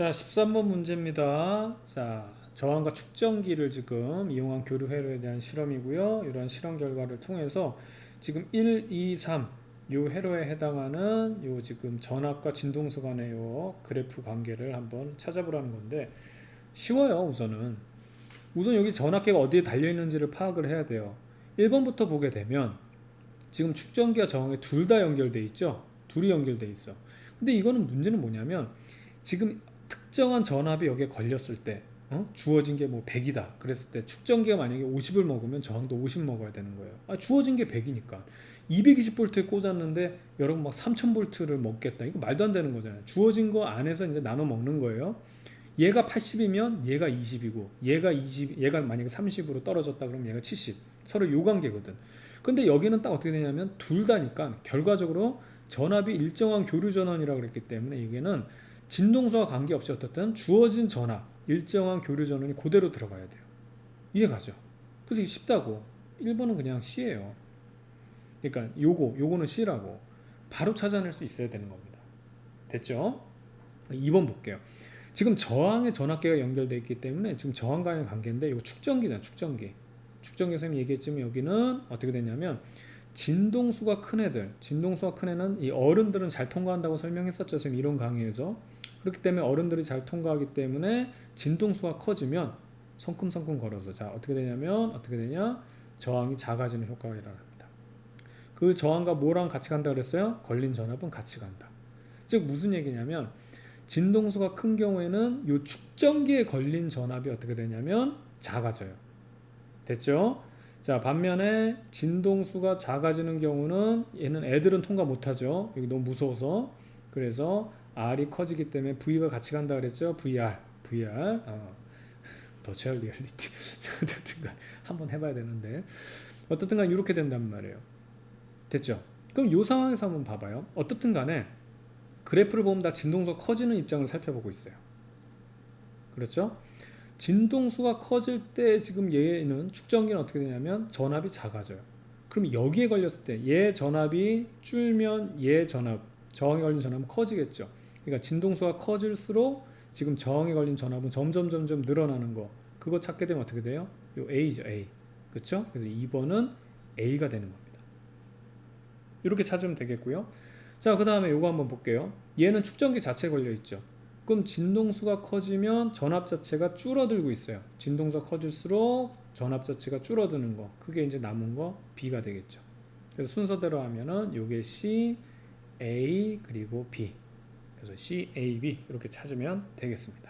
자, 13번 문제입니다. 자, 저항과 축전기를 지금 이용한 교류 회로에 대한 실험이고요. 이러한 실험 결과를 통해서 지금 1, 2, 3, 요 회로에 해당하는 요 지금 전압과 진동수 간의 요 그래프 관계를 한번 찾아보라는 건데 쉬워요, 우선은. 우선 여기 전압계가 어디에 달려 있는지를 파악을 해야 돼요. 1번부터 보게 되면 지금 축전기와 저항이 둘 다 연결돼 있죠. 둘이 연결돼 있어. 근데 이거는 문제는 뭐냐면 지금 특정한 전압이 여기에 걸렸을 때 어? 주어진 게 뭐 100이다 그랬을 때 축전기가 만약에 50을 먹으면 저항도 50 먹어야 되는 거예요. 아 주어진 게 100이니까. 220볼트에 꽂았는데 여러분 막 3000볼트를 먹겠다. 이거 말도 안 되는 거잖아요. 주어진 거 안에서 이제 나눠 먹는 거예요. 얘가 80이면 얘가 20이고 얘가 20 얘가 만약에 30으로 떨어졌다 그러면 얘가 70 서로 요 관계거든. 근데 여기는 딱 어떻게 되냐면 둘 다니까 결과적으로 전압이 일정한 교류 전원이라고 그랬기 때문에 이게는 진동수와 관계없이 어떻든 주어진 전압, 일정한 교류 전원이 그대로 들어가야 돼요. 이해가죠? 그래서 쉽다고. 1번은 그냥 C예요. 그러니까 요거, 요거는 C라고. 바로 찾아낼 수 있어야 되는 겁니다. 됐죠? 2번 볼게요. 지금 저항의 전압계가 연결되어 있기 때문에 지금 저항과의 관계인데 이거 축전기잖아, 축전기. 축전기 선생님이 얘기했지만 여기는 어떻게 되냐면 진동수가 큰 애들, 진동수가 큰 애는 이 어른들은 잘 통과한다고 설명했었죠, 선생님 이론 강의에서. 그렇기 때문에 어른들이 잘 통과하기 때문에 진동수가 커지면 성큼성큼 걸어서 자 어떻게 되냐면 어떻게 되냐 저항이 작아지는 효과가 일어납니다. 그 저항과 뭐랑 같이 간다 그랬어요? 걸린 전압은 같이 간다. 즉 무슨 얘기냐면 진동수가 큰 경우에는 이 축전기에 걸린 전압이 어떻게 되냐면 작아져요. 됐죠? 자 반면에 진동수가 작아지는 경우는 얘는 애들은 통과 못하죠. 여기 너무 무서워서 그래서 R이 커지기 때문에 V가 같이 간다 그랬죠. VR, VR, 어, 더치얼 리얼리티. 어쨌든간 한번 해봐야 되는데 어떻든간 이렇게 된단 말이에요. 됐죠? 그럼 이 상황에서 한번 봐봐요. 어떻든 간에 그래프를 보면 다 진동수가 커지는 입장을 살펴보고 있어요. 그렇죠? 진동수가 커질 때 지금 얘는 축전기는 어떻게 되냐면 전압이 작아져요. 그럼 여기에 걸렸을 때 얘 전압이 줄면 얘 전압, 저항에 걸린 전압은 커지겠죠. 그러니까 진동수가 커질수록 지금 저항에 걸린 전압은 점점 점점 늘어나는 거. 그거 찾게 되면 어떻게 돼요? 요 A죠, A. 그렇죠? 그래서 2번은 A가 되는 겁니다. 이렇게 찾으면 되겠고요. 자, 그 다음에 요거 한번 볼게요. 얘는 축전기 자체에 걸려 있죠. 그럼 진동수가 커지면 전압 자체가 줄어들고 있어요. 진동수가 커질수록 전압 자체가 줄어드는 거. 그게 이제 남은 거 B가 되겠죠. 그래서 순서대로 하면은 요게 C, A 그리고 B. 그래서 C, A, B 이렇게 찾으면 되겠습니다.